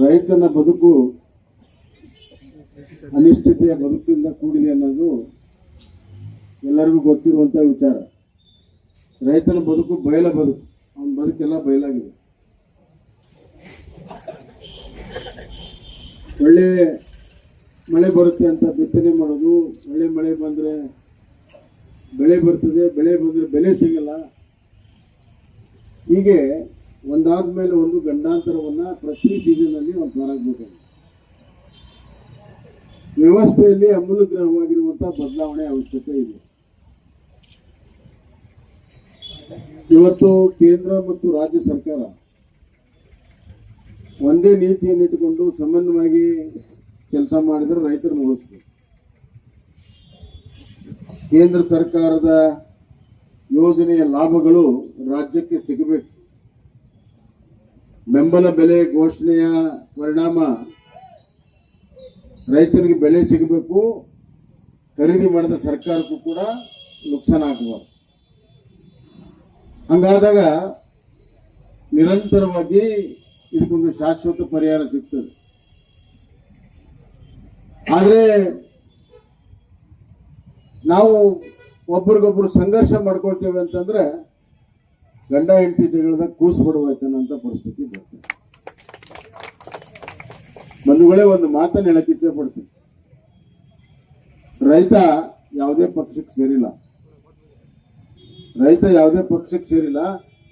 ರೈತನ ಬದುಕು ಅನಿಶ್ಚಿತೆಯ ಬದುಕಿಂದ ಕೂಡಿದೆ ಅನ್ನೋದು ಎಲ್ಲರಿಗೂ ಗೊತ್ತಿರುವಂತ ವಿಚಾರ. ರೈತನ ಬದುಕು ಬಯಲ ಬದುಕು. ಅವನ ಬದುಕೆಲ್ಲ ಬಯಲಾಗಿದೆ. ಒಳ್ಳೆ ಮಳೆ ಬರುತ್ತೆ ಅಂತ ಬಿತ್ತನೆ ಮಾಡೋದು, ಒಳ್ಳೆ ಮಳೆ ಬಂದರೆ ಬೆಳೆ ಬರ್ತದೆ, ಬೆಳೆ ಬಂದರೆ ಬೆಲೆ ಸಿಗಲ್ಲ. ಹೀಗೆ ಒಂದಾದ್ಮೇಲೆ ಒಂದು ಗಂಡಾಂತರವನ್ನು ಪ್ರತಿ ಸೀಸನ್ನಲ್ಲಿ ನಾವು ಪ್ರಾರಂಭಿಸಬೇಕು ವ್ಯವಸ್ಥೆಯಲ್ಲಿ ಅಮೂಲಗ್ರಹವಾಗಿರುವಂಥ ಬದಲಾವಣೆ ಅವಶ್ಯಕತೆ ಇದೆ. ಇವತ್ತು ಕೇಂದ್ರ ಮತ್ತು ರಾಜ್ಯ ಸರ್ಕಾರ ಒಂದೇ ನೀತಿಯನ್ನು ಇಟ್ಟುಕೊಂಡು ಸಮನ್ವಯವಾಗಿ ಕೆಲಸ ಮಾಡಿದ್ರೆ ರೈತರನ್ನು ಉಳಿಸ್ಬೇಕು ಕೇಂದ್ರ ಸರ್ಕಾರದ ಯೋಜನೆಯ ಲಾಭಗಳು ರಾಜ್ಯಕ್ಕೆ ಸಿಗಬೇಕು. ಬೆಂಬಲ ಬೆಲೆ ಘೋಷಣೆಯ ಪರಿಣಾಮ ರೈತರಿಗೆ ಬೆಲೆ ಸಿಗಬೇಕು, ಖರೀದಿ ಮಾಡಿದ ಸರ್ಕಾರಕ್ಕೂ ಕೂಡ ನುಕ್ಸಾನ ಆಗಬಾರ್ದು ಹಂಗಾದಾಗ ನಿರಂತರವಾಗಿ ಇದಕ್ಕೊಂದು ಶಾಶ್ವತ ಪರಿಹಾರ ಸಿಗ್ತದೆ. ಆದರೆ ನಾವು ಒಬ್ರಿಗೊಬ್ರು ಸಂಘರ್ಷ ಮಾಡ್ಕೊಳ್ತೇವೆ ಅಂತಂದ್ರೆ ಗಂಡ ಹೆಂಡತಿ ಜಗಳದಾಗ ಕೂಸು ಬಿಡುವಾಯ್ತನ್ನೋಂಥ ಪರಿಸ್ಥಿತಿ ಬರ್ತದೆ ಬಂಧುಗಳೇ ಒಂದು ಮಾತನ್ನು ಹೇಳಕ್ ಇಚ್ಛೆ ಪಡ್ತೀನಿ ರೈತ ಯಾವುದೇ ಪಕ್ಷಕ್ಕೆ ಸೇರಿಲ್ಲ. ರೈತ ಯಾವುದೇ ಪಕ್ಷಕ್ಕೆ ಸೇರಿಲ್ಲ,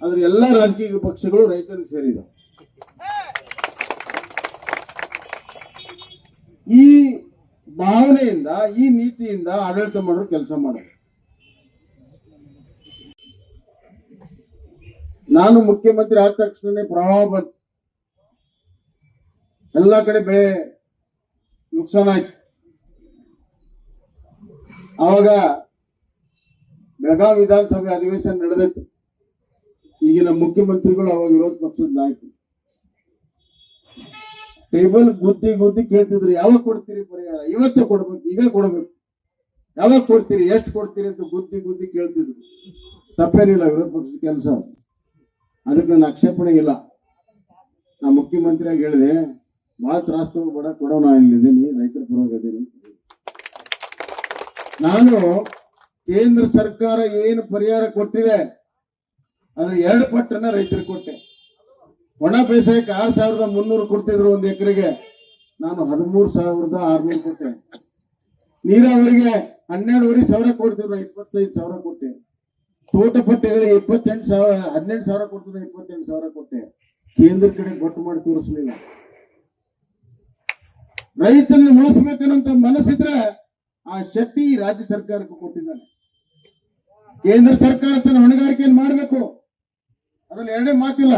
ಆದ್ರೆ ಎಲ್ಲ ರಾಜಕೀಯ ಪಕ್ಷಗಳು ರೈತರಿಗೆ ಸೇರಿದ ಈ ಭಾವನೆಯಿಂದ, ಈ ನೀತಿಯಿಂದ ಆಡಳಿತ ಮಾಡೋರು ಕೆಲಸ ಮಾಡೋದು ನಾನು ಮುಖ್ಯಮಂತ್ರಿ ಆದ ತಕ್ಷಣನೇ ಪ್ರವಾಹ ಬಂತು. ಎಲ್ಲ ಕಡೆ ಬೆಳೆ ನುಕ್ಸಾನ ಆಯ್ತು. ಆವಾಗ ಬೆಳಗಾವಿ ವಿಧಾನಸಭೆ ಅಧಿವೇಶನ ನಡೆದಿತ್ತು ಈಗಿನ ಮುಖ್ಯಮಂತ್ರಿಗಳು ಅವಾಗ ವಿರೋಧ ಪಕ್ಷದ ನಾಯಕರು. ಟೇಬಲ್ ಗುದ್ದಿ ಗುದ್ದಿ ಕೇಳ್ತಿದ್ರು, ಯಾವಾಗ ಕೊಡ್ತೀರಿ ಪರಿಹಾರ? ಇವತ್ತು ಕೊಡ್ಬೇಕು, ಈಗ ಕೊಡ್ಬೇಕು. ಯಾವಾಗ ಕೊಡ್ತೀರಿ, ಎಷ್ಟು ಕೊಡ್ತೀರಿ ಅಂತ ಗುದ್ದಿ ಗುದ್ದಿ ಕೇಳ್ತಿದ್ರು. ತಪ್ಪೇನಿಲ್ಲ ವಿರೋಧ ಪಕ್ಷದ ಕೆಲಸ. ಅದಕ್ಕೆ ನನ್ನ ಆಕ್ಷೇಪಣೆ ಇಲ್ಲ. ನಾ ಮುಖ್ಯಮಂತ್ರಿಯಾಗಿ ಹೇಳಿದೆ, ಭಾಳ ತ್ರಾಸ ತಗೋಬೇಡ, ಕೊಡೋಣ ಇಲ್ಲಿದ್ದೀನಿ, ರೈತರ ಪರವಾಗಿದ್ದೀನಿ ನಾನು ಕೇಂದ್ರ ಸರ್ಕಾರ ಏನು ಪರಿಹಾರ ಕೊಟ್ಟಿದೆ ಅದ್ರ ಎರಡು ಪಟ್ಟನ್ನ ರೈತರಿಗೆ ಕೊಟ್ಟೆ. ಒಣ ಬೇಸಾಯಕ್ಕೆ ಆರು ಸಾವಿರದ ಮುನ್ನೂರು ಕೊಡ್ತಿದ್ರು ಒಂದು ಎಕರೆಗೆ, ನಾನು ಹದಿಮೂರು ಸಾವಿರದ ಆರ್ನೂರು ಕೊಟ್ಟೆ. ನೀರಾವರಿಗೆ ಹನ್ನೆರಡುವರೆ ಸಾವಿರ ಕೊಡ್ತಿದ್ರು, ಇಪ್ಪತ್ತೈದು ಸಾವಿರ ಕೊಟ್ಟೆ. ತೋಟ ಪಟ್ಟೆಗಳಿಗೆ ಇಪ್ಪತ್ತೆಂಟು ಸಾವಿರ ಹದಿನೆಂಟು ಸಾವಿರ ಕೊಡ್ತದೆ, ಇಪ್ಪತ್ತೆಂಟು ಸಾವಿರ ಕೊಟ್ಟೆ. ಕೇಂದ್ರ ಕಡೆ ಗೊಟ್ಟು ಮಾಡಿ ತೋರಿಸ್ಲಿಲ್ಲ. ರೈತನ ಉಳಿಸ್ಬೇಕನ್ನಂತ ಮನಸ್ಸಿದ್ರೆ ಆ ಶಕ್ತಿ ರಾಜ್ಯ ಸರ್ಕಾರಕ್ಕೆ ಕೊಟ್ಟಿದ್ದಾನೆ. ಕೇಂದ್ರ ಸರ್ಕಾರ ತನ್ನ ಹೊಣೆಗಾರಿಕೆಯನ್ನು ಮಾಡಬೇಕು. ಅದ್ರಲ್ಲಿ ಎರಡೇ ಮಾತಿಲ್ಲ.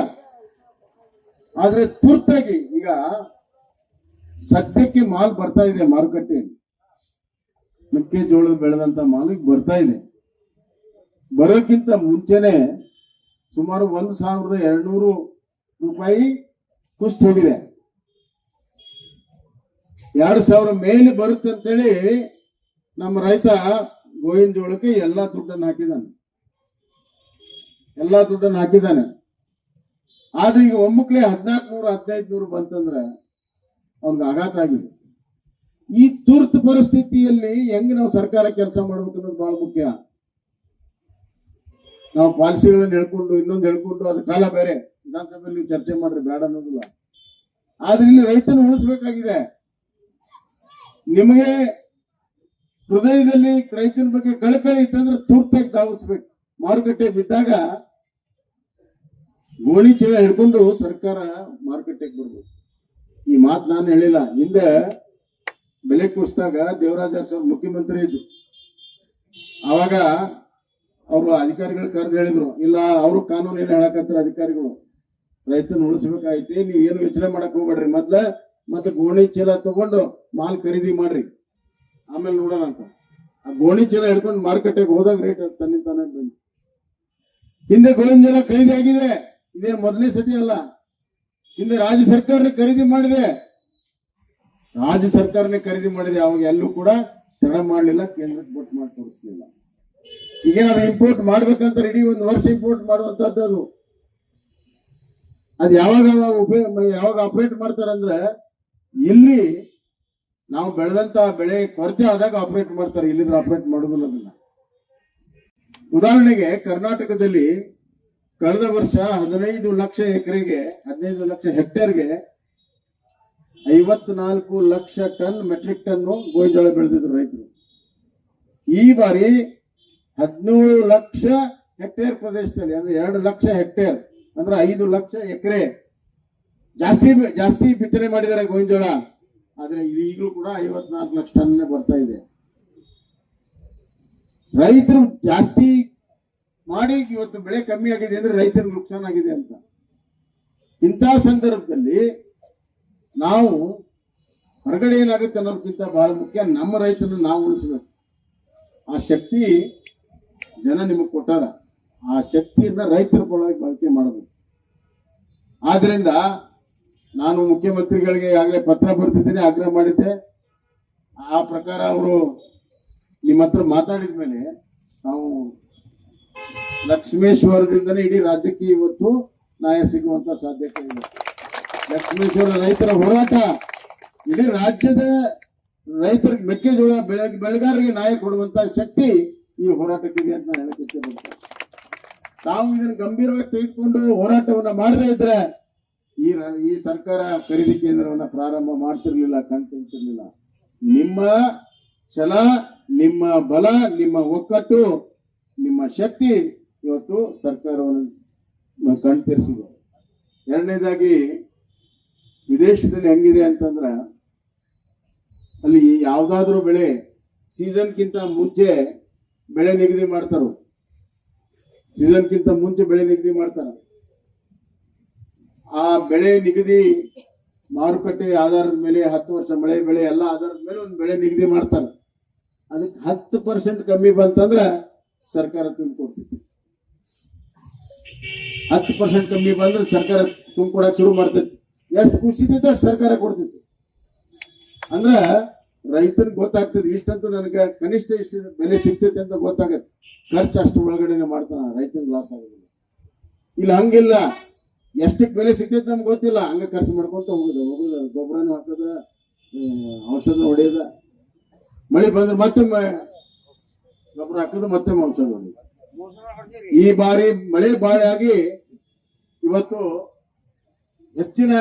ಆದ್ರೆ ತುರ್ತಾಗಿ ಈಗ ಸದ್ಯಕ್ಕೆ ಮಾಲ್ ಬರ್ತಾ ಇದೆ ಮಾರುಕಟ್ಟೆಯಲ್ಲಿ. ಮೆಕ್ಕೆಜೋಳ ಬೆಳೆದಂತ ಮಾಲಿಗೆ ಬರ್ತಾ ಇದೆ. ಬರೋಕ್ಕಿಂತ ಮುಂಚೆನೆ ಸುಮಾರು ಒಂದು ಸಾವಿರದ ಎರಡ್ನೂರು ರೂಪಾಯಿ ಕುಸ್ತು ಹೋಗಿದೆ. ಎರಡು ಸಾವಿರ ಮೇಲೆ ಬರುತ್ತೆ ಅಂತೇಳಿ ನಮ್ಮ ರೈತ ಗೋವಿನ ಜೋಳಕ್ಕೆ ಎಲ್ಲ ದುಡ್ಡನ್ನು ಹಾಕಿದ್ದಾನೆ. ಎಲ್ಲ ದುಡ್ಡನ್ನು ಹಾಕಿದ್ದಾನೆ. ಆದ್ರೆ ಈಗ ಒಮ್ಮಕ್ಲೆ ಹದಿನಾಲ್ಕು ನೂರು, ಹದಿನೈದು ನೂರು ಬಂತಂದ್ರೆ ಅವ್ನಿಗೆ ಆಘಾತ ಆಗಿದೆ. ಈ ತುರ್ತು ಪರಿಸ್ಥಿತಿಯಲ್ಲಿ ಹೆಂಗ್ ನಾವು ಸರ್ಕಾರ ಕೆಲಸ ಮಾಡ್ಬೇಕು ಅನ್ನೋದು ಬಹಳ ಮುಖ್ಯ. ನಾವು ಪಾಲಿಸಿಗಳನ್ನ ಹೇಳ್ಕೊಂಡು, ಇನ್ನೊಂದು ಹೇಳ್ಕೊಂಡು, ಅದು ಕಾಲ ಬೇರೆ. ವಿಧಾನಸಭೆಯಲ್ಲಿ ನೀವು ಚರ್ಚೆ ಮಾಡ್ರಿ ಬೇಡ ಅನ್ನೋದಿಲ್ಲ. ಆದ್ರೆ ಇಲ್ಲಿ ರೈತನ ಉಳಿಸ್ಬೇಕಾಗಿದೆ. ನಿಮಗೆ ಹೃದಯದಲ್ಲಿ ರೈತನ ಬಗ್ಗೆ ಕಳಕಳಿ ಇತ್ತಂದ್ರೆ ತುರ್ತಾಗಿ ಧಾವಿಸ್ಬೇಕು. ಮಾರುಕಟ್ಟೆ ಬಿದ್ದಾಗ ಗೋಣಿ ಚೀಲ ಹಿಡ್ಕೊಂಡು ಸರ್ಕಾರ ಮಾರುಕಟ್ಟೆಗೆ ಬರ್ಬೇಕು. ಈ ಮಾತು ನಾನು ಹೇಳಿಲ್ಲ. ಹಿಂದೆ ಬೆಲೆ ಕುಸಿದಾಗ ದೇವರಾಜ ಸರ್ ಮುಖ್ಯಮಂತ್ರಿ ಇದ್ರು. ಅವಾಗ ಅವರು ಅಧಿಕಾರಿಗಳು ಕರೆದು ಹೇಳಿದ್ರು. ಇಲ್ಲ, ಅವರು ಕಾನೂನು ಏನು ಹೇಳಕತ್ತಾರ ಅಧಿಕಾರಿಗಳು. ರೈತನ ಉಳಿಸ್ಬೇಕಾಯ್ತಿ, ನೀವ್ ಏನು ಯೋಚನೆ ಮಾಡಕ್ ಹೋಗ್ಬೇಡ್ರಿ. ಮೊದ್ಲ ಮತ್ತೆ ಗೋಣಿ ಚೀಲ ತಗೊಂಡು ಮಾಲ್ ಖರೀದಿ ಮಾಡ್ರಿ. ಆಮೇಲೆ ನೋಡೋಣ ಅಂತ. ಆ ಗೋಣಿ ಚೀಲ ಹಿಡ್ಕೊಂಡು ಮಾರುಕಟ್ಟೆಗೆ ಹೋದಾಗ ರೇಟ್ ತನ್ನಿಂತಾನೆ ಬಂದು ಹಿಂದೆ ಗೋಣಿ ಚೀಲ ಖರೀದಿ ಆಗಿದೆ. ಇದೇನು ಮೊದಲನೇ ಸತಿ ಅಲ್ಲ. ಹಿಂದೆ ರಾಜ್ಯ ಸರ್ಕಾರನೇ ಖರೀದಿ ಮಾಡಿದೆ. ರಾಜ್ಯ ಸರ್ಕಾರನೇ ಖರೀದಿ ಮಾಡಿದೆ. ಅವಾಗ ಎಲ್ಲೂ ಕೂಡ ತಡ ಮಾಡಲಿಲ್ಲ, ಕೇಂದ್ರಕ್ಕೆ ಬೋಟ್ ಮಾಡಿ ತೋರಿಸ್ಲಿಲ್ಲ ಈಗೇನಾದ್ರು ಇಂಪೋರ್ಟ್ ಮಾಡ್ಬೇಕಂತ ರೆಡಿ ಒಂದು ವರ್ಷ ಇಂಪೋರ್ಟ್ ಮಾಡುವಂತದ್ದು ಅದು. ಯಾವಾಗ ಉಪಯೋಗ ಯಾವಾಗ ಆಪರೇಟ್ ಮಾಡ್ತಾರಂದ್ರೆ ಇಲ್ಲಿ ನಾವು ಬೆಳೆದಂತ ಬೆಳೆ ಕೊರತೆ ಆದಾಗ ಆಪರೇಟ್ ಮಾಡ್ತಾರೆ, ಇಲ್ಲಿದ್ರೆ ಆಪರೇಟ್ ಮಾಡುದಿಲ್ಲ ಅದನ್ನ. ಉದಾಹರಣೆಗೆ ಕರ್ನಾಟಕದಲ್ಲಿ ಕಳೆದ ವರ್ಷ ಹದಿನೈದು ಲಕ್ಷ ಎಕರೆಗೆ, ಹದಿನೈದು ಲಕ್ಷ ಹೆಕ್ಟೇರ್ಗೆ ಐವತ್ನಾಲ್ಕು ಲಕ್ಷ ಟನ್ ಮೆಟ್ರಿಕ್ ಟನ್ ಗೋವಿಜೋಳ ಬೆಳೆದಿದ್ರು ರೈತರು. ಈ ಬಾರಿ ಹದಿನೇಳು ಲಕ್ಷ ಹೆಕ್ಟೇರ್ ಪ್ರದೇಶದಲ್ಲಿ, ಅಂದ್ರೆ ಎರಡು ಲಕ್ಷ ಹೆಕ್ಟೇರ್, ಅಂದ್ರೆ ಐದು ಲಕ್ಷ ಎಕರೆ. ಜಾಸ್ತಿ ಜಾಸ್ತಿ ಬಿತ್ತನೆ ಮಾಡಿದ್ದಾರೆ ಗೋವಿಂದೋಳ ಆದ್ರೆ ಈಗಲೂ ಕೂಡ ಐವತ್ನಾಲ್ಕು ಲಕ್ಷ ಟನ್ ಬರ್ತಾ ಇದೆ. ರೈತರು ಜಾಸ್ತಿ ಮಾಡಿ ಇವತ್ತು ಬೆಳೆ ಕಮ್ಮಿ ಆಗಿದೆ ಅಂದ್ರೆ ರೈತರಿಗೆ ನುಕ್ಸಾನ್ ಆಗಿದೆ ಅಂತ. ಇಂತಹ ಸಂದರ್ಭದಲ್ಲಿ ನಾವು ಹೊರಗಡೆ ಏನಾಗುತ್ತೆ ಅನ್ನೋದಕ್ಕಿಂತ ಬಹಳ ಮುಖ್ಯ, ನಮ್ಮ ರೈತನ ನಾವು ಉಳಿಸ್ಬೇಕು. ಆ ಶಕ್ತಿ ಜನ ನಿಮಗೆ ಕೊಟ್ಟಾರ, ಆ ಶಕ್ತಿಯನ್ನ ರೈತರ ಪರವಾಗಿ ಬಳಕೆ ಮಾಡಬೇಕು. ಆದ್ರಿಂದ ನಾನು ಮುಖ್ಯಮಂತ್ರಿಗಳಿಗೆ ಆಗಲೇ ಪತ್ರ ಬರ್ತಿದ್ದೀನಿ, ಆಗ್ರಹ ಮಾಡಿದ್ದೆ. ಆ ಪ್ರಕಾರ ಅವರು ನಿಮ್ಮ ಹತ್ರ ಮಾತಾಡಿದ ಮೇಲೆ ನಾವು ಲಕ್ಷ್ಮೇಶ್ವರದಿಂದನೇ ಇಡೀ ರಾಜ್ಯಕ್ಕೆ ಇವತ್ತು ನ್ಯಾಯ ಸಿಗುವಂತ ಸಾಧ್ಯತೆ ಇದೆ. ಲಕ್ಷ್ಮೇಶ್ವರ ರೈತರ ಹೋರಾಟ, ಇಡೀ ರಾಜ್ಯದ ರೈತರಿಗೆ ಮೆಕ್ಕೆಜೋಳ ಬೆಳೆ, ಬೆಳೆಗಾರರಿಗೆ ನ್ಯಾಯ ಕೊಡುವಂತ ಶಕ್ತಿ ಈ ಹೋರಾಟಕ್ಕಿದೆ ಅಂತ ಹೇಳಕ್ಕೆ ತಾವು ಇದನ್ನು ಗಂಭೀರವಾಗಿ ತೆಗೆದುಕೊಂಡು ಹೋರಾಟವನ್ನ ಮಾಡದೇ ಇದ್ರೆ ಈ ಈ ಸರ್ಕಾರ ಖರೀದಿ ಕೇಂದ್ರವನ್ನ ಪ್ರಾರಂಭ ಮಾಡ್ತಿರ್ಲಿಲ್ಲ ಕಣ್ತಿರ್ಲಿಲ್ಲ ನಿಮ್ಮ ಛಲ, ನಿಮ್ಮ ಬಲ, ನಿಮ್ಮ ಒಕ್ಕಟ್ಟು, ನಿಮ್ಮ ಶಕ್ತಿ ಇವತ್ತು ಸರ್ಕಾರವನ್ನು ಕಣ್ತಿರಿಸಿದೆ ಎರಡನೇದಾಗಿ ವಿದೇಶದಲ್ಲಿ ಹೆಂಗಿದೆ ಅಂತಂದ್ರ ಅಲ್ಲಿ ಯಾವ್ದಾದ್ರು ಬೆಳೆ ಸೀಸನ್ಗಿಂತ ಮುಂಚೆ ಬೆಳೆ ನಿಗದಿ ಮಾಡ್ತಾರ? ಸೀಸನ್ಗಿಂತ ಮುಂಚೆ ಬೆಳೆ ನಿಗದಿ ಮಾಡ್ತಾರ? ಆ ಬೆಳೆ ನಿಗದಿ ಮಾರುಕಟ್ಟೆ ಆಧಾರದ ಮೇಲೆ, ಹತ್ತು ವರ್ಷ ಮಳೆ ಬೆಳೆ ಎಲ್ಲ ಆಧಾರದ ಮೇಲೆ ಒಂದು ಬೆಳೆ ನಿಗದಿ ಮಾಡ್ತಾರೆ? ಅದಕ್ಕೆ ಹತ್ತು ಪರ್ಸೆಂಟ್ ಕಮ್ಮಿ ಬಂತಂದ್ರ ಸರ್ಕಾರ ತುಂಬಿಕೊಡ್ತೈತಿ. ಹತ್ತು ಪರ್ಸೆಂಟ್ ಕಮ್ಮಿ ಬಂದ್ರೆ ಸರ್ಕಾರ ತುಂಬಿಕೊಡಕ್ ಶುರು ಮಾಡ್ತೈತಿ. ಎಷ್ಟು ಅಷ್ಟು ಸರ್ಕಾರ ಕೊಡ್ತೈತಿ. ಅಂದ್ರ ರೈತನಿಗೆ ಗೊತ್ತಾಗ್ತದೆ, ಇಷ್ಟಂತೂ ನನಗೆ ಕನಿಷ್ಠ ಇಷ್ಟು ಬೆಲೆ ಸಿಗ್ತೈತೆ ಅಂತ ಗೊತ್ತಾಗತ್ತೆ. ಖರ್ಚು ಅಷ್ಟು ಒಳಗಡೆನೆ ಮಾಡ್ತಾನ ರೈತನ ಲಾಸ್ ಆಗೋದಿಲ್ಲ. ಇಲ್ಲ, ಹಂಗಿಲ್ಲ. ಎಷ್ಟಕ್ಕೆ ಬೆಲೆ ಸಿಗ್ತೈತೆ ನಮ್ಗೆ ಗೊತ್ತಿಲ್ಲ. ಹಂಗೆ ಖರ್ಚು ಮಾಡ್ಕೊಂತ ಹೋಗುದು. ಹೋಗುದು, ಗೊಬ್ಬರನ ಹಾಕೋದ ಔಷಧ ಹೊಡೆಯೋದ. ಮಳೆ ಬಂದ್ರೆ ಮತ್ತೆ ಗೊಬ್ಬರ ಹಾಕೋದು, ಮತ್ತೆ ಔಷಧ ಹೊಡೆಯೋದು. ಈ ಬಾರಿ ಮಳೆ ಬಾಳೆ ಆಗಿ ಇವತ್ತು ಹೆಚ್ಚಿನ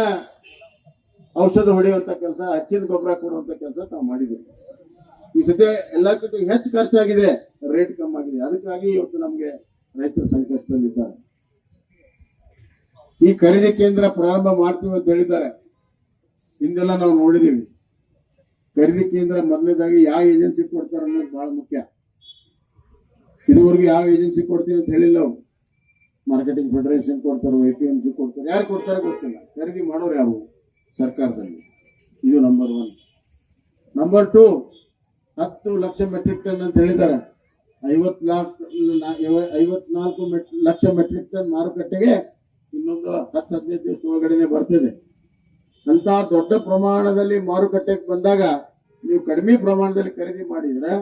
ಔಷಧ ಹೊಡೆಯುವಂತ ಕೆಲಸ, ಹಚ್ಚಿದ ಗೊಬ್ಬರ ಕೊಡುವಂತ ಕೆಲಸ ತಾವು ಮಾಡಿದ್ದೀವಿ. ಈ ಸತಿ ಎಲ್ಲಕ್ಕಿಂತ ಹೆಚ್ಚು ಖರ್ಚಾಗಿದೆ, ರೇಟ್ ಕಮ್ಮಿ ಆಗಿದೆ. ಅದಕ್ಕಾಗಿ ಇವತ್ತು ನಮಗೆ ರೈತರು ಸಂಕಷ್ಟದಲ್ಲಿದ್ದಾರೆ. ಈ ಖರೀದಿ ಕೇಂದ್ರ ಪ್ರಾರಂಭ ಮಾಡ್ತೀವಿ ಅಂತ ಹೇಳಿದ್ದಾರೆ. ಹಿಂದೆಲ್ಲ ನಾವು ನೋಡಿದೀವಿ ಖರೀದಿ ಕೇಂದ್ರ ಮೊದಲನೇದಾಗಿ ಯಾವ ಏಜೆನ್ಸಿ ಕೊಡ್ತಾರೆ ಅನ್ನೋದು ಬಹಳ ಮುಖ್ಯ. ಇದುವರೆಗೂ ಯಾವ ಏಜೆನ್ಸಿ ಕೊಡ್ತೀವಿ ಅಂತ ಹೇಳಿಲ್ಲ ಅವ್ರು. ಮಾರ್ಕೆಟಿಂಗ್ ಫೆಡರೇಷನ್ ಕೊಡ್ತಾರೋ ಎ ಪಿ ಎಂ ಸಿ ಕೊಡ್ತಾರೋ. ಯಾರು ಕೊಡ್ತಾರೋ ಗೊತ್ತಿಲ್ಲ. ಖರೀದಿ ಮಾಡೋರು ಯಾರು? ಸರ್ಕಾರದಲ್ಲಿ. ಇದು ನಂಬರ್ ಒನ್ ನಂಬರ್ ಟು ಹತ್ತು ಲಕ್ಷ ಮೆಟ್ರಿಕ್ ಟನ್ ಅಂತ ಹೇಳಿದ್ದಾರೆ. ಐವತ್ನಾಲ್ಕು ಐವತ್ನಾಲ್ಕು ಲಕ್ಷ ಮೆಟ್ರಿಕ್ ಟನ್ ಮಾರುಕಟ್ಟೆಗೆ ಇನ್ನೊಂದು ಹತ್ತು, ಹದಿನೈದು ದಿವಸ ಒಳಗಡೆನೆ ಬರ್ತದೆ. ಅಂತ ದೊಡ್ಡ ಪ್ರಮಾಣದಲ್ಲಿ ಮಾರುಕಟ್ಟೆಗೆ ಬಂದಾಗ ನೀವು ಕಡಿಮೆ ಪ್ರಮಾಣದಲ್ಲಿ ಖರೀದಿ ಮಾಡಿದ್ರೆ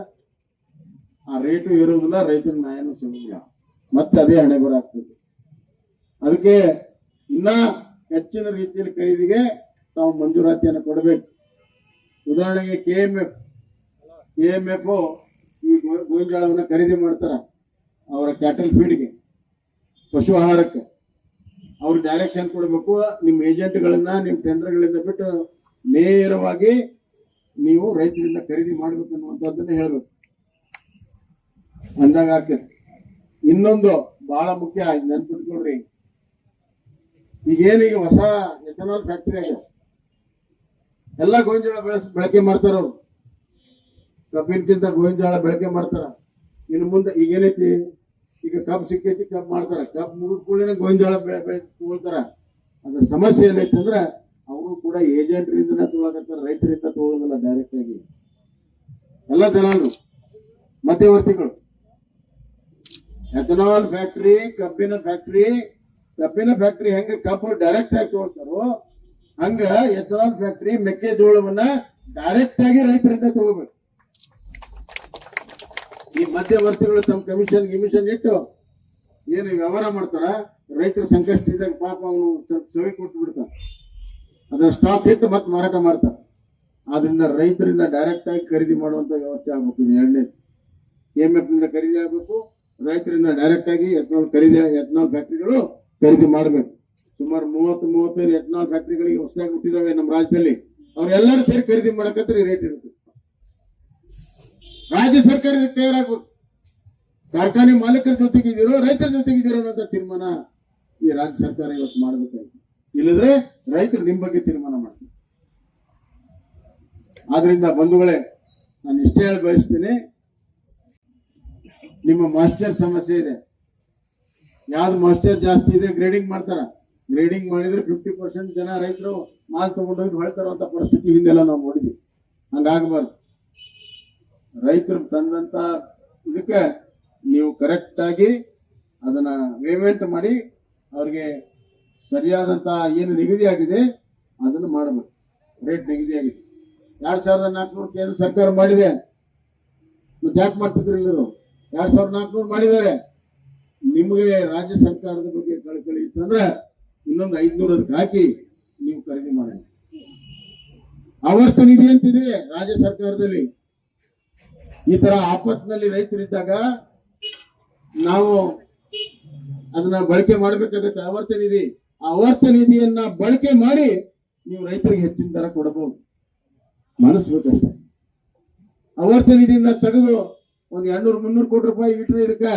ಆ ರೇಟು ಇರುವುದಿಲ್ಲ, ರೈತನ ನ್ಯಾಯನೂ ಸಿಗುವುದಿಲ್ಲ. ಮತ್ತೆ ಅದೇ ಹಣೆ ಬರಾಗ್ತದೆ ಅದಕ್ಕೆ ಇನ್ನ ಹೆಚ್ಚಿನ ರೀತಿಯಲ್ಲಿ ಖರೀದಿಗೆ ತಾವು ಮಂಜೂರಾತಿಯನ್ನು ಕೊಡಬೇಕು. ಉದಾಹರಣೆಗೆ K M F K M F ಈ ಗೋಂಜಾಳವನ್ನು ಖರೀದಿ ಮಾಡ್ತಾರೆ ಅವರ ಕ್ಯಾಟಲ್ ಫೀಡ್ಗೆ ಪಶು ಆಹಾರಕ್ಕೆ ಅವ್ರು ಡೈರೆಕ್ಷನ್ ಕೊಡಬೇಕು, ನಿಮ್ಮ ಏಜೆಂಟ್ಗಳನ್ನ ನಿಮ್ಮ ಟೆಂಡರ್ಗಳಿಂದ ಬಿಟ್ಟು ನೇರವಾಗಿ ನೀವು ರೈತರಿಂದ ಖರೀದಿ ಮಾಡ್ಬೇಕು ಅನ್ನುವಂಥದ್ದನ್ನ ಹೇಳ್ಬೇಕು. ಅಂದಾಗ ಆಗ್ತದೆ ಇನ್ನೊಂದು ಬಹಳ ಮುಖ್ಯ ನೆನ್ಪಿಟ್ಕೊಳ್ರಿ. ಈಗೇನೀಗ ಹೊಸ ಎಥನಾಲ್ ಫ್ಯಾಕ್ಟರಿ ಆಗಿದೆ. ಎಲ್ಲ ಗೋವಿಂದಾಳ ಬೆಳೆಸ್, ಬಳಕೆ ಮಾಡ್ತಾರ ಅವ್ರು. ಕಬ್ಬಿನಕ್ಕಿಂತ ಗೋವಿಂಜಾಳ ಬಳಕೆ ಮಾಡ್ತಾರ. ಇನ್ನು ಮುಂದೆ ಈಗ ಏನೈತಿ? ಈಗ ಕಬ್ಬು ಸಿಕ್ಕೈತಿ, ಕಬ್ಬು ಮಾಡ್ತಾರ. ಕಬ್ಬು ಮುಗಿದ ಕೂಡಲೇ ಬೆಳೆ ಬೆಳೆ ತಗೊಳ್ತಾರ. ಅದ್ರ ಸಮಸ್ಯೆ ಏನೈತಿ ಅಂದ್ರೆ, ಅವರು ಕೂಡ ಏಜೆಂಟ್ರಿಂದನೇ ತೊಗೊಳಕತ್ತಾರೆ, ರೈತರಿಂದ ತಗೊಳ್ಳೋದಿಲ್ಲ ಡೈರೆಕ್ಟ್ ಆಗಿ. ಎಲ್ಲ ಜನರು ಮಧ್ಯವರ್ತಿಗಳು ಎಥನಾಲ್ ಫ್ಯಾಕ್ಟ್ರಿ ಕಬ್ಬಿನ ಫ್ಯಾಕ್ಟ್ರಿ ಕಬ್ಬಿನ ಫ್ಯಾಕ್ಟ್ರಿ ಹೆಂಗ ಕಬ್ಬು ಡೈರೆಕ್ಟ್ ಆಗಿ ತಗೊಳ್ತಾರೋ ಹಂಗ ಎಥನಾಲ್ ಫ್ಯಾಕ್ಟ್ರಿ ಮೆಕ್ಕೆಜೋಳವನ್ನ ಡೈರೆಕ್ಟ್ ಆಗಿ ರೈತರಿಂದ ತಗೋಬೇಕು. ಈ ಮಧ್ಯವರ್ತಿಗಳು ತಮ್ಮ ಕಮಿಷನ್ ಗಿಮಿಷನ್ ಇಟ್ಟು ಏನು ವ್ಯವಹಾರ ಮಾಡ್ತಾರ, ರೈತರ ಸಂಕಷ್ಟ ಇದ್ದಾಗ ಪಾಪ ಅವನು ಸ್ವಲ್ಪ ಸವಿ ಕೊಟ್ಟು ಬಿಡ್ತಾನೆ ಅದರ ಸ್ಟಾಕ್ ಇಟ್ಟು ಮತ್ತೆ ಮಾರಾಟ ಮಾಡ್ತಾರೆ ಆದ್ರಿಂದ ರೈತರಿಂದ ಡೈರೆಕ್ಟ್ ಆಗಿ ಖರೀದಿ ಮಾಡುವಂತ ವ್ಯವಸ್ಥೆ ಆಗ್ಬೇಕು ಇದು ಎರಡನೇ ಎಂ ಎಫ್ನಿಂದ ಖರೀದಿ ಆಗ್ಬೇಕು, ರೈತರಿಂದ ಡೈರೆಕ್ಟ್ ಆಗಿ ಎಥನಾಲ್ ಖರೀದಿ ಎಥನಾಲ್ ಫ್ಯಾಕ್ಟ್ರಿಗಳು ಖರೀದಿ ಮಾಡಬೇಕು. ಸುಮಾರು ಮೂವತ್ತು, ಮೂವತ್ತೈದು ಎಥನಾಲ್ ಫ್ಯಾಕ್ಟರಿಗಳಿಗೆ ಹೊಸದಾಗಿ ಹುಟ್ಟಿದಾವೆ ನಮ್ಮ ರಾಜ್ಯದಲ್ಲಿ. ಅವ್ರೆಲ್ಲರೂ ಸೇರಿ ಖರೀದಿ ಮಾಡಕತ್ರಿ ರೇಟ್ ಇರುತ್ತೆ. ರಾಜ್ಯ ಸರ್ಕಾರ ತಯಾರಾಗಬೇಕು ಕಾರ್ಖಾನೆ ಮಾಲೀಕರ ಜೊತೆಗಿದ್ದೀರೋ ರೈತರ ಜೊತೆಗಿದ್ದೀರೋ ಅನ್ನೋಂಥ ತೀರ್ಮಾನ ಈ ರಾಜ್ಯ ಸರ್ಕಾರ ಇವತ್ತು ಮಾಡಬೇಕಾಗಿದೆ. ಇಲ್ಲದ್ರೆ ರೈತರು ನಿಮ್ಮ ಬಗ್ಗೆ ತೀರ್ಮಾನ ಮಾಡ್ತಾರೆ. ಆದ್ರಿಂದ ಬಂಧುಗಳೇ, ನಾನು ಇಷ್ಟೇ ಹೇಳಿ ಬಯಸ್ತೀನಿ, ನಿಮ್ಮ ಮಾಸ್ಟರ್ ಸಮಸ್ಯೆ ಇದೆ. ಯಾವ್ದು ಮಾಸ್ಟರ್ ಜಾಸ್ತಿ ಇದೆ ಗ್ರೇಡಿಂಗ್ ಮಾಡ್ತಾರ? ಗ್ರೇಡಿಂಗ್ ಮಾಡಿದ್ರೆ ಫಿಫ್ಟಿ ಪರ್ಸೆಂಟ್ ಜನ ರೈತರು ಮಾಲ್ ತಗೊಂಡೋಗಿ ಹೊಳ್ತಾರಂತ ಪರಿಸ್ಥಿತಿ ಹಿಂದೆಲ್ಲ ನಾವು ನೋಡಿದ್ವಿ. ಹಂಗಾಗಬಾರ್ದು. ರೈತರು ತಂದಂತ ಇದಕ್ಕೆ ನೀವು ಕರೆಕ್ಟ್ ಆಗಿ ಅದನ್ನ ಪೇಮೆಂಟ್ ಮಾಡಿ ಅವ್ರಿಗೆ ಸರಿಯಾದಂತ ಏನು ನಿಗದಿ ಆಗಿದೆ ಅದನ್ನು ಮಾಡಬೇಕು. ರೇಟ್ ನಿಗದಿ ಆಗಿದೆ. ಎರಡ್ ಸಾವಿರದ ನಾಲ್ಕುನೂರು ಕೇಂದ್ರ ಸರ್ಕಾರ ಮಾಡಿದೆ. ಮತ್ತೆ ಯಾಕೆ ಮಾಡ್ತಿದ್ರು ಎಲ್ಲರೂ? ಎರಡ್ ಸಾವಿರದ ನಾಲ್ಕುನೂರು ಮಾಡಿದ್ದಾರೆ. ನಿಮಗೆ ರಾಜ್ಯ ಸರ್ಕಾರದ ಬಗ್ಗೆ ಕಳಕಳಿ ಇತ್ತಂದ್ರೆ ಇನ್ನೊಂದು ಐದ್ನೂರ ಅದಕ್ಕೆ ಹಾಕಿ ನೀವು ಖರೀದಿ ಮಾಡಿ ಆವರ್ತ ನಿಧಿ ಅಂತಿದೆ ರಾಜ್ಯ ಸರ್ಕಾರದಲ್ಲಿ. ಈ ತರ ಆಪತ್ನಲ್ಲಿ ರೈತರಿದ್ದಾಗ ನಾವು ಅದನ್ನ ಬಳಕೆ ಮಾಡಬೇಕಾಗತ್ತೆ ಆವರ್ತ ನಿಧಿ. ಆವರ್ತ ನಿಧಿಯನ್ನ ಬಳಕೆ ಮಾಡಿ ನೀವು ರೈತರಿಗೆ ಹೆಚ್ಚಿನ ದರ ಕೊಡಬಹುದು. ಮನಸ್ಬೇಕಷ್ಟೇ ಆವರ್ತ ನಿಧಿಯಿಂದ ತೆಗೆದು ಒಂದ್ ಎರಡ್ನೂರು, ಮುನ್ನೂರು ಕೋಟಿ ರೂಪಾಯಿ ಇಟ್ಟರೆ ಇದಕ್ಕೆ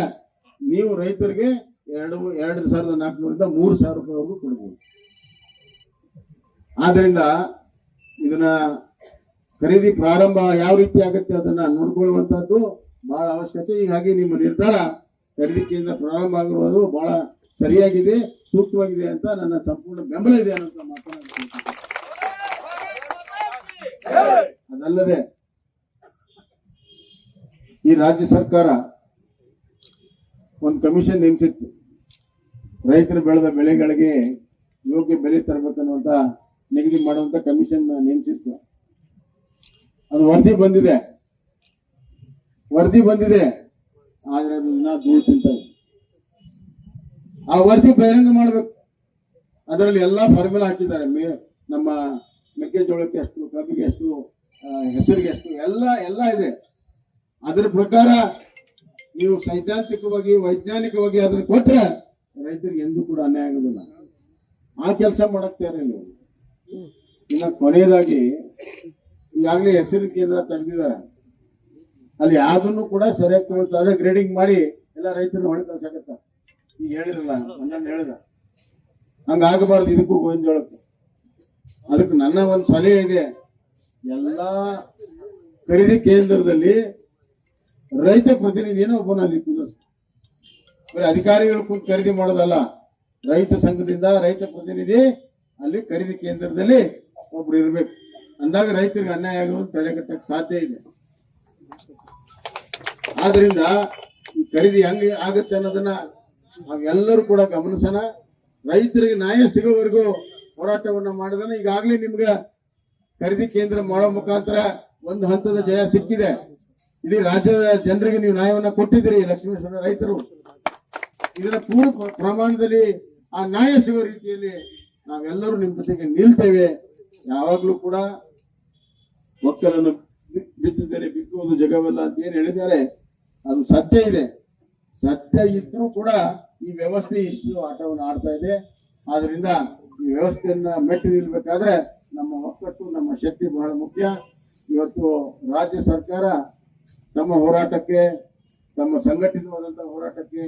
ನೀವು ರೈತರಿಗೆ ಎರಡು ಎರಡು ಸಾವಿರದ ನಾಲ್ಕುನೂರಿಂದ ಮೂರು ಸಾವಿರ ರೂಪಾಯಿವರೆಗೂ ಕೊಡಬಹುದು ಆದ್ರಿಂದ ಇದನ್ನ ಖರೀದಿ ಪ್ರಾರಂಭ ಯಾವ ರೀತಿ ಆಗುತ್ತೆ ಅದನ್ನ ನೋಡ್ಕೊಳ್ಳುವಂತದ್ದು ಬಹಳ ಅವಶ್ಯಕತೆ. ಹೀಗಾಗಿ ನಿಮ್ಮ ನಿರ್ಧಾರ ಖರೀದಿ ಕೇಂದ್ರ ಪ್ರಾರಂಭ ಆಗಿರುವುದು ಬಹಳ ಸರಿಯಾಗಿದೆ, ಸೂಕ್ತವಾಗಿದೆ ಅಂತ ನನ್ನ ಸಂಪೂರ್ಣ ಬೆಂಬಲ ಇದೆ ಅನ್ನೋ ಮಾತನಾಡ್ತೀನಿ ಅದಲ್ಲದೆ ಈ ರಾಜ್ಯ ಸರ್ಕಾರ ಒಂದು ಕಮಿಷನ್ ನೇಮಿಸಿತ್ತು ರೈತರು ಬೆಳೆದ ಬೆಳೆಗಳಿಗೆ ಯೋಗ್ಯ ಬೆಲೆ ತರಬೇಕನ್ನುವಂತ ನಿಗದಿ ಮಾಡುವಂತ ಕಮಿಷನ್ ನೇಮಿಸಿತ್ತು ಅದು ವರದಿ ಬಂದಿದೆ. ವರದಿ ಬಂದಿದೆ. ಆದ್ರೆ ಅದು ದಿನ ಧೂಳು ತಿಂತ ಆ ವರದಿ ಬಹಿರಂಗ ಮಾಡ್ಬೇಕು. ಅದರಲ್ಲಿ ಎಲ್ಲಾ ಫಾರ್ಮುಲಾ ಹಾಕಿದ್ದಾರೆ. ಮೇ ನಮ್ಮ ಮೆಕ್ಕೆಜೋಳಕ್ಕೆ ಎಷ್ಟು, ಕಬ್ಬಿಗೆ ಎಷ್ಟು ಹೆಸರಿಗೆ ಎಷ್ಟು, ಎಲ್ಲ ಎಲ್ಲ ಇದೆ. ಅದರ ಪ್ರಕಾರ ನೀವು ಸೈದ್ಧಾಂತಿಕವಾಗಿ, ವೈಜ್ಞಾನಿಕವಾಗಿ ಅದನ್ನ ಕೊಟ್ರೆ ರೈತರಿಗೆ ಎಂದೂ ಕೂಡ ಅನ್ಯಾಯ ಆಗೋದಿಲ್ಲ. ಆ ಕೆಲಸ ಮಾಡಕ್ ನೀವು. ಇನ್ನ ಕೊನೆಯದಾಗಿ, ಈಗಾಗಲೇ ಹೆಸರು ಕೇಂದ್ರ ತೆಗೆದಿದ್ದಾರೆ. ಅಲ್ಲಿ ಯಾವ್ದನ್ನು ಕೂಡ ಸರಿಯಾಗಿ ತಗೊಳ್ತಾ ಅದೇ ಗ್ರೇಡಿಂಗ್ ಮಾಡಿ ಎಲ್ಲ ರೈತರನ್ನ ಹೊಣೆ ಕಳ್ಸಕತ್ತ ಈಗ ಹೇಳಿರಲ್ಲ ನನ್ನ ಹೇಳಿದ. ಹಂಗಾಗಬಾರ್ದು, ಇದಕ್ಕೂ ಗೋವಿಂದೋಳಕ್ಕೆ ಅದಕ್ಕೆ ನನ್ನ ಒಂದು ಸಲಹೆ ಇದೆ. ಎಲ್ಲಾ ಖರೀದಿ ಕೇಂದ್ರದಲ್ಲಿ ರೈತ ಪ್ರತಿನಿಧಿನ ಒಬ್ಬನಲ್ಲಿ ಕುದಿಸ್ ಬರೀ ಅಧಿಕಾರಿಗಳು ಕೂತ್ ಖರೀದಿ ಮಾಡೋದಲ್ಲ. ರೈತ ಸಂಘದಿಂದ ರೈತ ಪ್ರತಿನಿಧಿ ಅಲ್ಲಿ ಖರೀದಿ ಕೇಂದ್ರದಲ್ಲಿ ಒಬ್ರು ಇರ್ಬೇಕು. ಅಂದಾಗ ರೈತರಿಗೆ ಅನ್ಯಾಯ ಆಗೋದು ತಡೆಗಟ್ಟಕ್ಕೆ ಸಾಧ್ಯ ಇದೆ. ಆದ್ರಿಂದ ಈ ಖರೀದಿ ಹೆಂಗೆ ಆಗುತ್ತೆ ಅನ್ನೋದನ್ನ ನಾವೆಲ್ಲರೂ ಕೂಡ ಗಮನಿಸೋಣ. ರೈತರಿಗೆ ನ್ಯಾಯ ಸಿಗೋವರೆಗೂ ಹೋರಾಟವನ್ನ ಮಾಡಿದ್ರೆ ಈಗಾಗಲೇ ನಿಮ್ಗೆ ಖರೀದಿ ಕೇಂದ್ರ ಮಾಡೋ ಮುಖಾಂತರ ಒಂದು ಹಂತದ ಜಯ ಸಿಕ್ಕಿದೆ. ಇಡೀ ರಾಜ್ಯದ ಜನರಿಗೆ ನೀವು ನ್ಯಾಯವನ್ನ ಕೊಟ್ಟಿದ್ದೀರಿ ಲಕ್ಷ್ಮೇಶ್ವರ ರೈತರು. ಇದರ ಪೂರ್ಣ ಪ್ರಮಾಣದಲ್ಲಿ ಆ ನ್ಯಾಯ ಸಿಗೋ ರೀತಿಯಲ್ಲಿ ನಾವೆಲ್ಲರೂ ನಿಮ್ಮ ಜೊತೆಗೆ ನಿಲ್ತೇವೆ. ಯಾವಾಗ್ಲೂ ಕೂಡ ಒಕ್ಕಲನ್ನು ಬಿತ್ತಿದರೆ ಬಿತ್ತುವುದು ಜಗವಲ್ಲ ಅಂತ ಏನು ಹೇಳಿದ್ದಾರೆ? ಅದು ಸತ್ಯ ಇದೆ. ಸತ್ಯ ಇದ್ರೂ ಕೂಡ ಈ ವ್ಯವಸ್ಥೆ ಇಷ್ಟು ಆಟವನ್ನು ಆಡ್ತಾ ಇದೆ. ಆದ್ರಿಂದ ಈ ವ್ಯವಸ್ಥೆಯನ್ನ ಮೆಟ್ಟಿ ನಿಲ್ಬೇಕಾದ್ರೆ ನಮ್ಮ ಒಕ್ಕಟ್ಟು, ನಮ್ಮ ಶಕ್ತಿ ಬಹಳ ಮುಖ್ಯ. ಇವತ್ತು ರಾಜ್ಯ ಸರ್ಕಾರ ತಮ್ಮ ಹೋರಾಟಕ್ಕೆ ತಮ್ಮ ಸಂಘಟಿತವಾದಂತಹ ಹೋರಾಟಕ್ಕೆ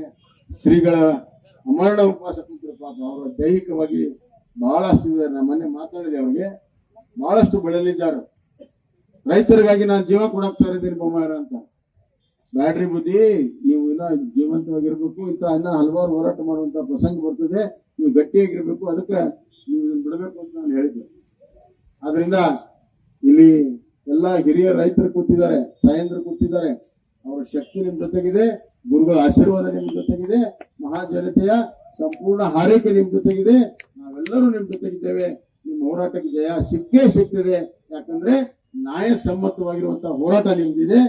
ಶ್ರೀಗಳ ಅಮರಣ ಉಪವಾಸ ಕುಂತಿರೋ ಪಾಪ ಅವರು ದೈಹಿಕವಾಗಿ ಬಹಳಷ್ಟು ಇದ್ದಾರೆ. ನಾನು ಮೊನ್ನೆ ಮಾತಾಡಿದೆ ಅವ್ರಿಗೆ. ಬಹಳಷ್ಟು ಬೆಳೆಯಲಿದ್ದಾರೆ. ರೈತರಿಗಾಗಿ ನಾನು ಜೀವ ಕೊಡಾಕ್ತಾ ಇದ್ದೀನಿ ಬೊಮ್ಮಾಯರ ಅಂತ. ಬ್ಯಾಟ್ರಿ ಬುದ್ಧಿ, ನೀವು ಇನ್ನ ಜೀವಂತವಾಗಿರ್ಬೇಕು. ಇಂತ ಇನ್ನ ಹಲವಾರು ಹೋರಾಟ ಮಾಡುವಂತ ಪ್ರಸಂಗ ಬರ್ತದೆ. ನೀವು ಗಟ್ಟಿಯಾಗಿರ್ಬೇಕು. ಅದಕ್ಕೆ ನೀವು ಇದನ್ನ ಬಿಡಬೇಕು ಅಂತ ನಾನು ಹೇಳಿದ್ದೆ. ಆದ್ರಿಂದ ಇಲ್ಲಿ ಎಲ್ಲಾ ಹಿರಿಯ ರೈತರು ಕೂತಿದ್ದಾರೆ, ತಾಯಂದ್ರು ಕೂತಿದ್ದಾರೆ, ಅವರ ಶಕ್ತಿ ನಿಮ್ ಜೊತೆಗಿದೆ, ಗುರುಗಳ ಆಶೀರ್ವಾದ ನಿಮ್ ಜೊತೆಗಿದೆ, ಮಹಾಜನತೆಯ ಸಂಪೂರ್ಣ ಹಾರೈಕೆ ನಿಮ್ ಜೊತೆಗಿದೆ, ನಾವೆಲ್ಲರೂ ನಿಮ್ ಜೊತೆಗಿದ್ದೇವೆ. ನಿಮ್ಮ ಹೋರಾಟಕ್ಕೆ ಜಯ ಸಿಕ್ಕೇ ಸಿಗ್ತದೆ. ಯಾಕಂದ್ರೆ ನ್ಯಾಯಸಮ್ಮತವಾಗಿರುವಂತಹ ಹೋರಾಟ ನಿಮ್ದಿದೆ.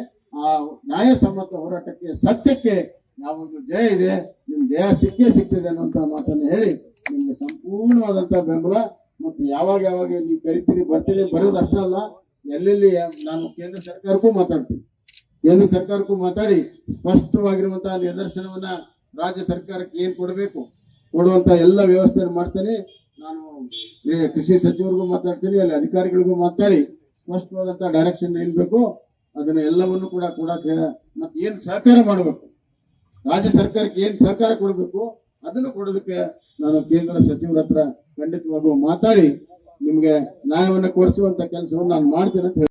ಆ ನ್ಯಾಯಸಮ್ಮತ ಹೋರಾಟಕ್ಕೆ ಸತ್ಯಕ್ಕೆ ಯಾವೊಂದು ಜಯ ಇದೆ, ನಿಮ್ ಜಯ ಸಿಕ್ಕೇ ಸಿಗ್ತದೆ ಅನ್ನುವಂತ ಮಾತನ್ನು ಹೇಳಿ ನಿಮ್ಗೆ ಸಂಪೂರ್ಣವಾದಂತಹ ಬೆಂಬಲ. ಮತ್ತು ಯಾವಾಗ ಯಾವಾಗ ನೀವು ಕರಿತೀರಿ, ಬರ್ತೀರಿ ಬರೋದು ಅಷ್ಟೇ ಅಲ್ಲ ಎಲ್ಲೆಲ್ಲಿ ನಾನು ಕೇಂದ್ರ ಸರ್ಕಾರಕ್ಕೂ ಮಾತಾಡ್ತೀನಿ. ಕೇಂದ್ರ ಸರ್ಕಾರಕ್ಕೂ ಮಾತಾಡಿ ಸ್ಪಷ್ಟವಾಗಿರುವಂತಹ ನಿದರ್ಶನವನ್ನ ರಾಜ್ಯ ಸರ್ಕಾರಕ್ಕೆ ಏನ್ ಕೊಡಬೇಕು? ಕೊಡುವಂತ ಎಲ್ಲ ವ್ಯವಸ್ಥೆಯನ್ನು ಮಾಡ್ತೇನೆ. ನಾನು ಕೃಷಿ ಸಚಿವರಿಗೂ ಮಾತಾಡ್ತೀನಿ, ಅಲ್ಲಿ ಅಧಿಕಾರಿಗಳಿಗೂ ಮಾತಾಡಿ ಸ್ಪಷ್ಟವಾದಂತ ಡೈರೆಕ್ಷನ್ ಏನ್ ಬೇಕು ಅದನ್ನ ಎಲ್ಲವನ್ನು ಕೂಡ ಕೊಡಕ್ಕೆ ಮತ್ತೆ ಏನ್ ಸಹಕಾರ ಮಾಡಬೇಕು? ರಾಜ್ಯ ಸರ್ಕಾರಕ್ಕೆ ಏನ್ ಸಹಕಾರ ಕೊಡಬೇಕು? ಅದನ್ನು ಕೊಡೋದಕ್ಕೆ ನಾನು ಕೇಂದ್ರ ಸಚಿವರ ಹತ್ರ ಖಂಡಿತವಾಗೂ ಮಾತಾಡಿ ನಿಮ್ಗೆ ನ್ಯಾಯವನ್ನು ಕೊಡಿಸುವಂತ ಕೆಲಸವನ್ನು ನಾನು ಮಾಡ್ತೇನೆ ಅಂತ.